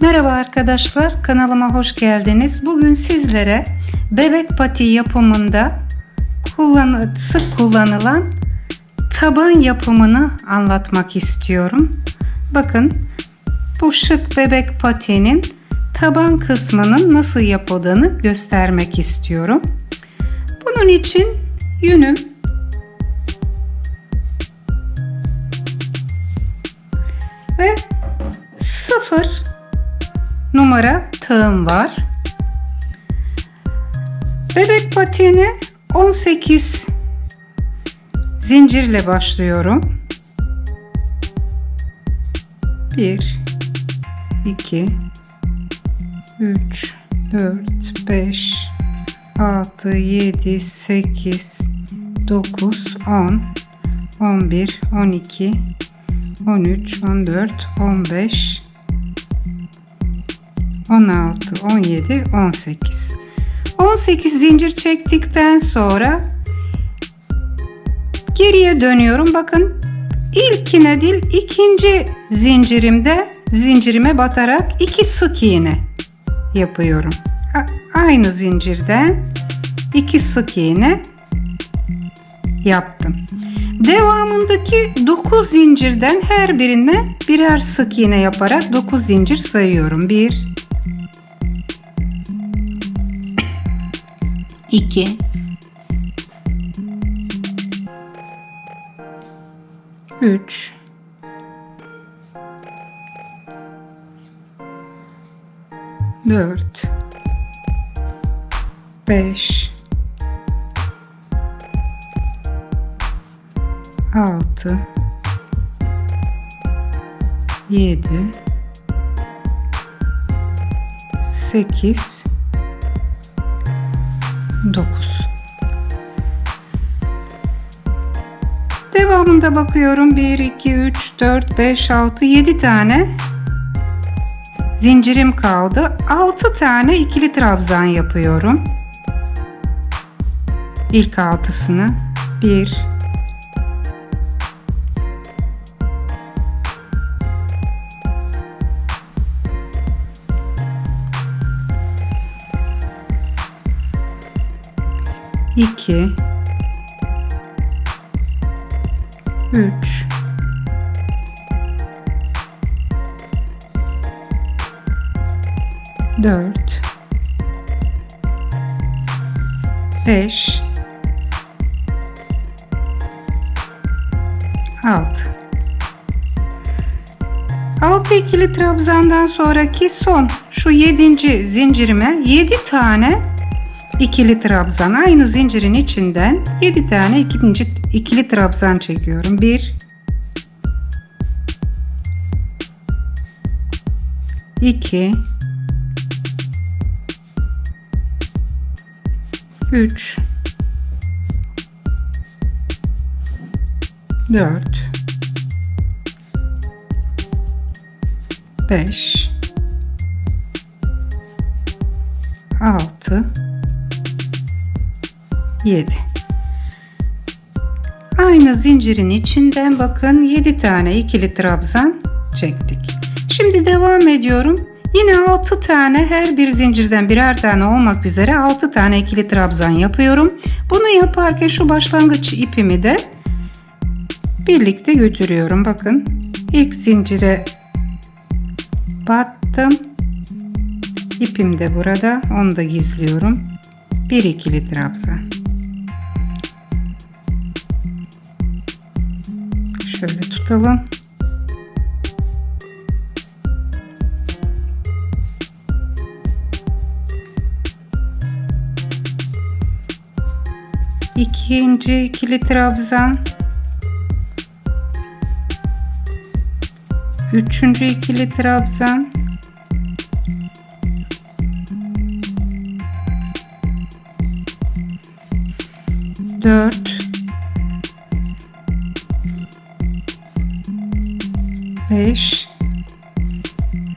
Merhaba arkadaşlar, kanalıma hoş geldiniz. Bugün sizlere bebek pati yapımında kullan sık kullanılan taban yapımını anlatmak istiyorum. Bakın bu şık bebek patinin taban kısmının nasıl yapıldığını göstermek istiyorum. Bunun için yünüm ve sıfır numara tığım var. Bebek patiğine 18 zincirle başlıyorum. 1 2 3 4 5 6 7 8 9 10 11 12 13 14 15 16 17 18 18 zincir çektikten sonra geriye dönüyorum. Bakın ilkine değil ikinci zincirimde zincirime batarak iki sık iğne yapıyorum. Aynı zincirden iki sık iğne yaptım. Devamındaki 9 zincirden her birine birer sık iğne yaparak 9 zincir sayıyorum. 1 2 3 4 5 6 7 8 9 Devamında bakıyorum 1 2 3 4 5 6 7 tane zincirim kaldı. 6 tane ikili trabzan yapıyorum. İlk altısını 1 2 3 4 5 6 6 ikili trabzandan sonraki son. Şu 7. zincirime 7 tane ikili trabzan aynı zincirin içinden 7 tane ikinci ikili trabzan çekiyorum. 1 2 3 4 5 6 7 Aynı zincirin içinden bakın 7 tane ikili trabzan çektik. Şimdi devam ediyorum. Yine 6 tane her bir zincirden birer tane olmak üzere 6 tane ikili trabzan yapıyorum. Bunu yaparken şu başlangıç ipimi de birlikte götürüyorum. Bakın ilk zincire battım. İpim de burada. Onu da gizliyorum. Bir ikili trabzan. Şöyle tutalım. İkinci ikili trabzan. Üçüncü ikili trabzan. Dört. Beş.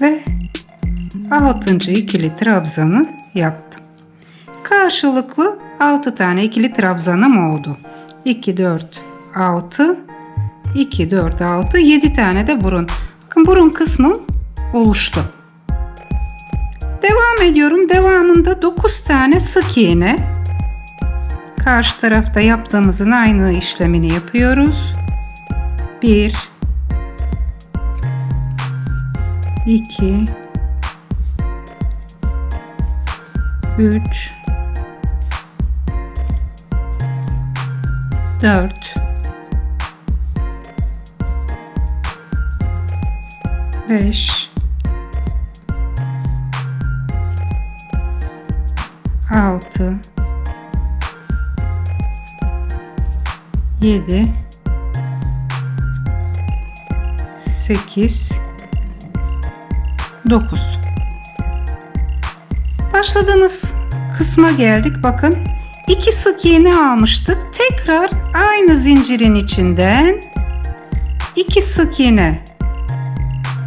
Ve altıncı ikili trabzanı yaptım. Karşılıklı 6 tane ikili trabzanım oldu. 2, 4, 6, 2, 4, 6, 7 tane de burun. Bakın burun kısmım oluştu. Devam ediyorum. Devamında 9 tane sık iğne. Karşı tarafta yaptığımızın aynı işlemini yapıyoruz. 1 2 3 4 5 6 7 8 9 Başladığımız kısma geldik. Bakın iki sık iğne almıştık. Tekrar aynı zincirin içinden iki sık iğne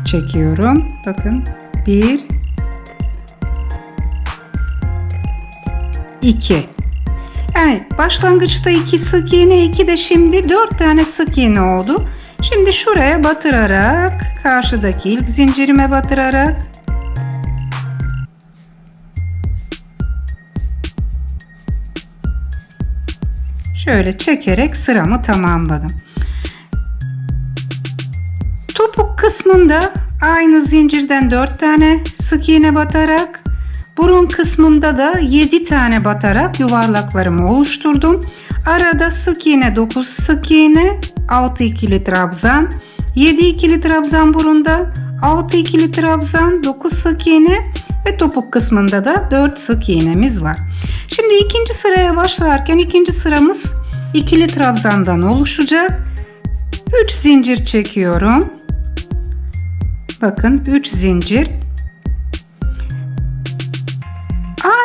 çekiyorum. Bakın 1 2 yani başlangıçta iki sık iğne, iki de şimdi dört tane sık iğne oldu. Şimdi şuraya batırarak, karşıdaki ilk zincirime batırarak şöyle çekerek sıramı tamamladım. Topuk kısmında aynı zincirden 4 tane sık iğne batarak burun kısmında da 7 tane batarak yuvarlaklarımı oluşturdum. Arada sık iğne 9 sık iğne 6 ikili trabzan 7 ikili trabzan burunda 6 ikili trabzan 9 sık iğne ve topuk kısmında da 4 sık iğnemiz var. Şimdi ikinci sıraya başlarken ikinci sıramız ikili trabzandan oluşacak. 3 zincir çekiyorum. Bakın 3 zincir.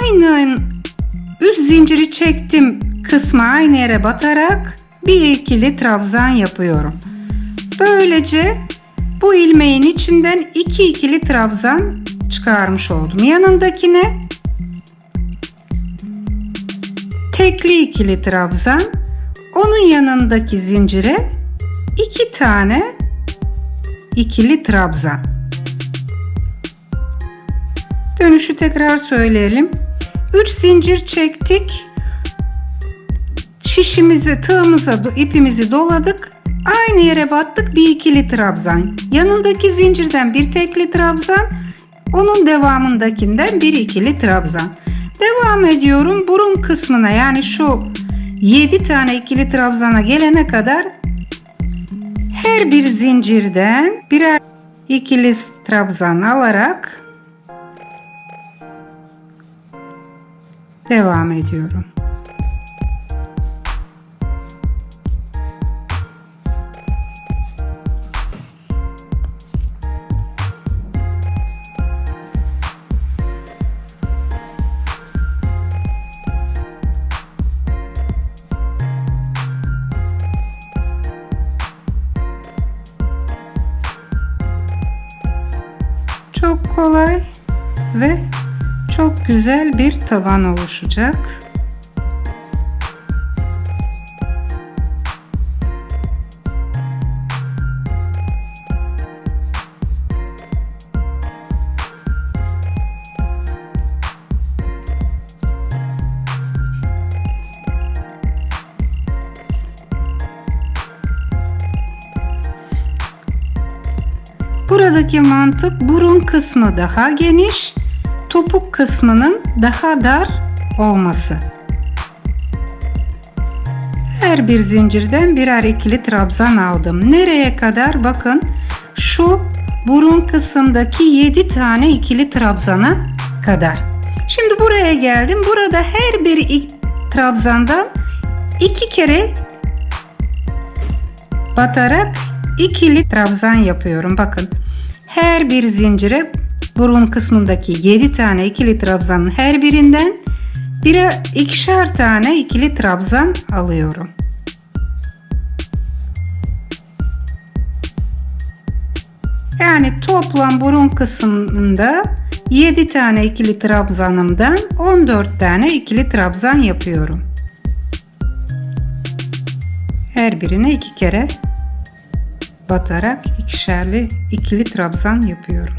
Aynı 3 zinciri çektim kısma aynı yere batarak bir ikili trabzan yapıyorum. Böylece bu ilmeğin içinden iki ikili trabzan çıkarmış oldum. Yanındakine tekli ikili trabzan, onun yanındaki zincire iki tane ikili trabzan. Dönüşü tekrar söyleyelim. 3 zincir çektik. Şişimizi, tığımıza, ipimizi doladık. Aynı yere battık bir ikili trabzan. Yanındaki zincirden bir tekli trabzan. Onun devamındakinden bir ikili trabzan. Devam ediyorum. Burun kısmına yani şu 7 tane ikili trabzana gelene kadar her bir zincirden birer ikili trabzan alarak devam ediyorum. Güzel bir taban oluşacak. Buradaki mantık burun kısmı daha geniş, topuk kısmının daha dar olması. Her bir zincirden birer ikili trabzan aldım. Nereye kadar? Bakın şu burun kısımdaki 7 tane ikili trabzana kadar. Şimdi buraya geldim. Burada her bir trabzandan iki kere batarak ikili trabzan yapıyorum. Bakın her bir zincire burun kısmındaki 7 tane ikili trabzanın her birinden bire ikişer tane ikili trabzan alıyorum. Yani toplam burun kısmında 7 tane ikili trabzanımdan 14 tane ikili trabzan yapıyorum. Her birine iki kere batarak ikişerli ikili trabzan yapıyorum.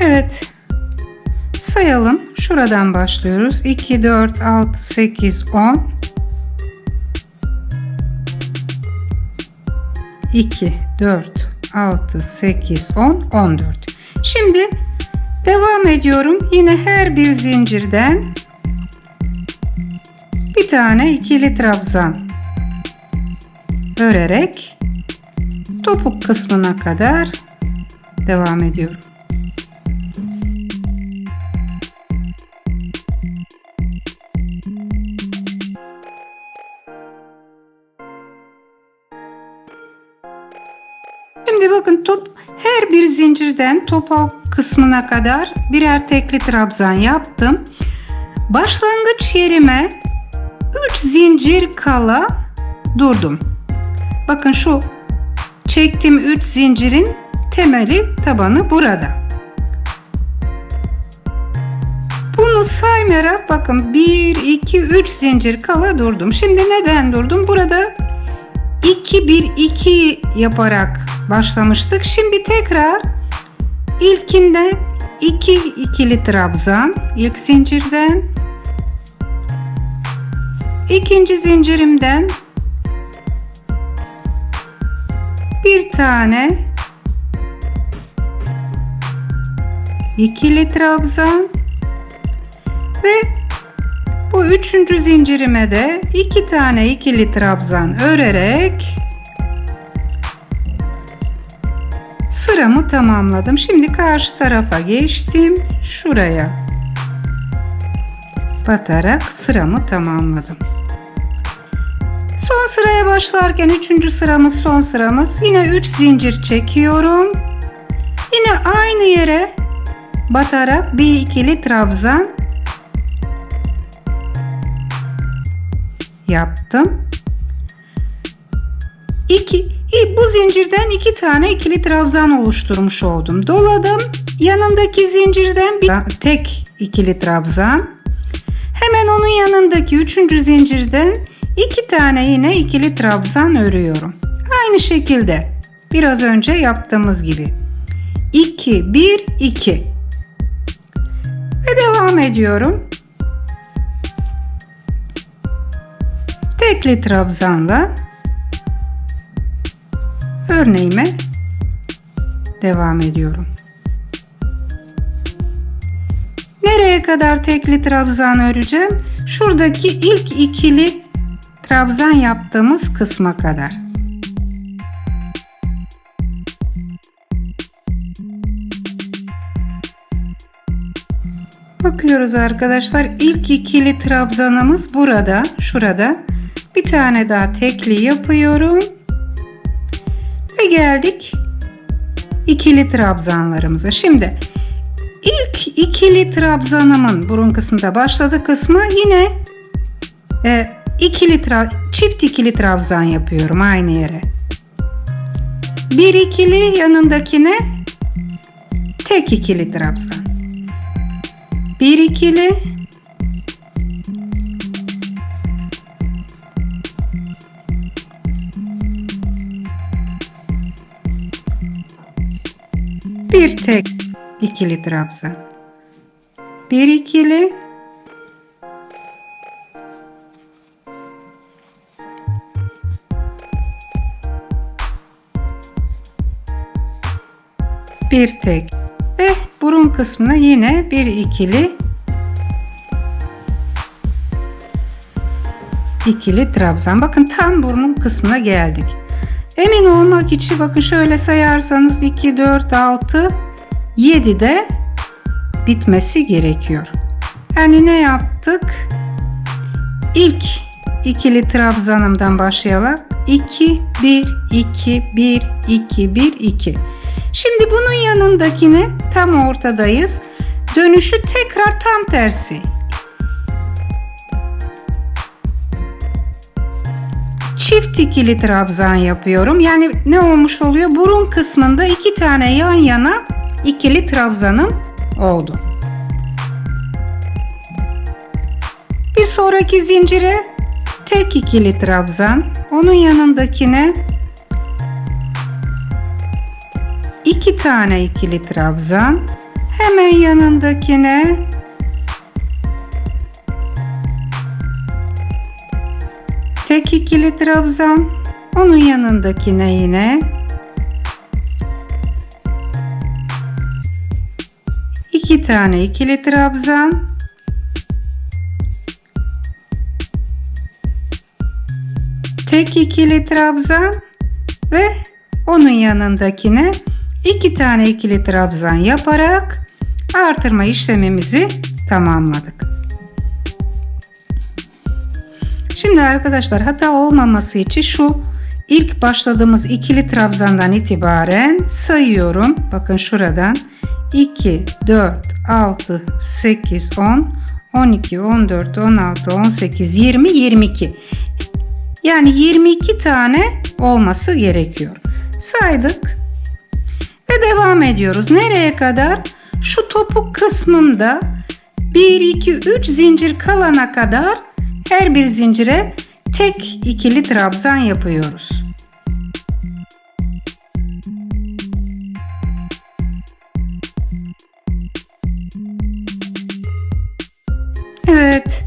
Evet. Sayalım. Şuradan başlıyoruz. 2, 4, 6, 8, 10. 2, 4, 6, 8, 10, 14. Şimdi devam ediyorum. Yine her bir zincirden bir tane ikili trabzan örerek topuk kısmına kadar devam ediyorum. Şimdi bakın top her bir zincirden topal kısmına kadar birer tekli trabzan yaptım. Başlangıç yerime 3 zincir kala durdum. Bakın şu çektiğim 3 zincirin temeli tabanı burada. Saymayarak bakın 1 2 3 zincir kala durdum. Şimdi neden durdum? Burada 2 1 2 yaparak başlamıştık. Şimdi tekrar ilkinden 2 ikili trabzan ilk zincirden ikinci zincirimden bir tane ikili trabzan ve bu üçüncü zincirime de iki tane ikili trabzan örerek sıramı tamamladım. Şimdi karşı tarafa geçtim. Şuraya batarak sıramı tamamladım. Son sıraya başlarken üçüncü sıramız son sıramız. Yine 3 zincir çekiyorum. Yine aynı yere batarak bir ikili trabzan yaptım. İki, bu zincirden iki tane ikili trabzan oluşturmuş oldum. Doladım. Yanındaki zincirden bir tek ikili trabzan. Hemen onun yanındaki üçüncü zincirden iki tane yine ikili trabzan örüyorum. Aynı şekilde biraz önce yaptığımız gibi. 2 1 2 ve devam ediyorum. Tekli trabzanla örneğime devam ediyorum. Nereye kadar tekli trabzan öreceğim? Şuradaki ilk ikili trabzan yaptığımız kısma kadar. Bakıyoruz arkadaşlar. İlk ikili trabzanımız burada, şurada. Bir tane daha tekli yapıyorum. Ve geldik ikili trabzanlarımıza. Şimdi ilk ikili trabzanımın burun kısmında başladı kısmı yine e, ikili tra çift ikili trabzan yapıyorum aynı yere. Bir ikili yanındakine tek ikili trabzan. Bir ikili bir tek ikili trabzan. Bir ikili bir tek ve burun kısmına yine bir ikili ikili trabzan. Bakın tam burnun kısmına geldik. Emin olmak için bakın şöyle sayarsanız 2, 4, 6, 7 de bitmesi gerekiyor. Yani ne yaptık? İlk ikili trabzanımdan başlayalım. 2, 1, 2, 1, 2, 1, 2. Şimdi bunun yanındakini tam ortadayız. Dönüşü tekrar tam tersi. Çift ikili trabzan yapıyorum. Yani ne olmuş oluyor? Burun kısmında iki tane yan yana ikili trabzanım oldu. Bir sonraki zincire tek ikili trabzan. Onun yanındakine iki tane ikili trabzan. Hemen yanındakine tek ikili trabzan. Onun yanındakine yine iki tane ikili trabzan. Tek ikili trabzan ve onun yanındakine iki tane ikili trabzan yaparak artırma işlemimizi tamamladık. Şimdi arkadaşlar hata olmaması için şu ilk başladığımız ikili trabzandan itibaren sayıyorum. Bakın şuradan 2, 4, 6, 8, 10, 12, 14, 16, 18, 20, 22. Yani 22 tane olması gerekiyor. Saydık ve devam ediyoruz. Nereye kadar? Şu topuk kısmında 1, 2, 3 zincir kalana kadar her bir zincire tek ikili trabzan yapıyoruz. Evet.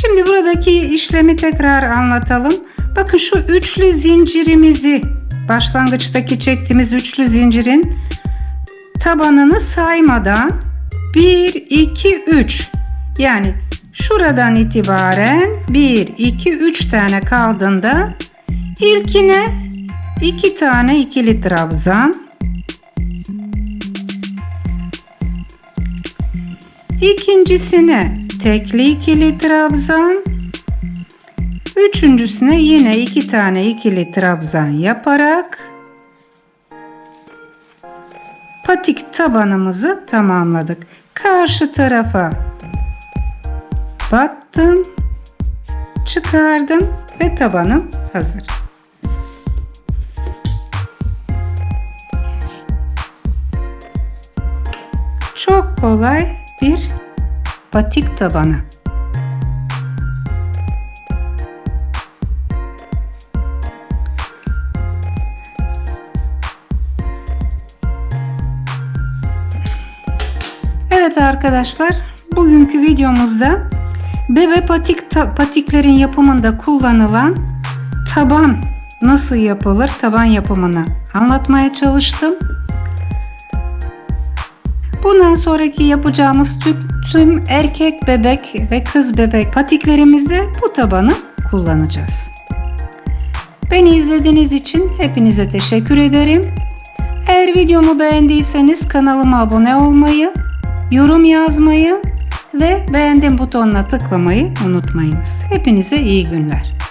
Şimdi buradaki işlemi tekrar anlatalım. Bakın şu üçlü zincirimizi başlangıçtaki çektiğimiz üçlü zincirin tabanını saymadan 1 2 3 yani şuradan itibaren 1 2 3 tane kaldığında ilkine 2 tane ikili trabzan ikincisine tekli ikili trabzan Üçüncüsüne yine iki tane ikili trabzan yaparak patik tabanımızı tamamladık. Karşı tarafa battım, çıkardım ve tabanım hazır. Çok kolay bir patik tabanı. Evet arkadaşlar, bugünkü videomuzda bebe patik patiklerin yapımında kullanılan taban nasıl yapılır taban yapımını anlatmaya çalıştım. Bundan sonraki yapacağımız tüm, tüm erkek bebek ve kız bebek patiklerimizde bu tabanı kullanacağız. Beni izlediğiniz için hepinize teşekkür ederim. Eğer videomu beğendiyseniz kanalıma abone olmayı, yorum yazmayı ve beğendim butonuna tıklamayı unutmayınız. Hepinize iyi günler.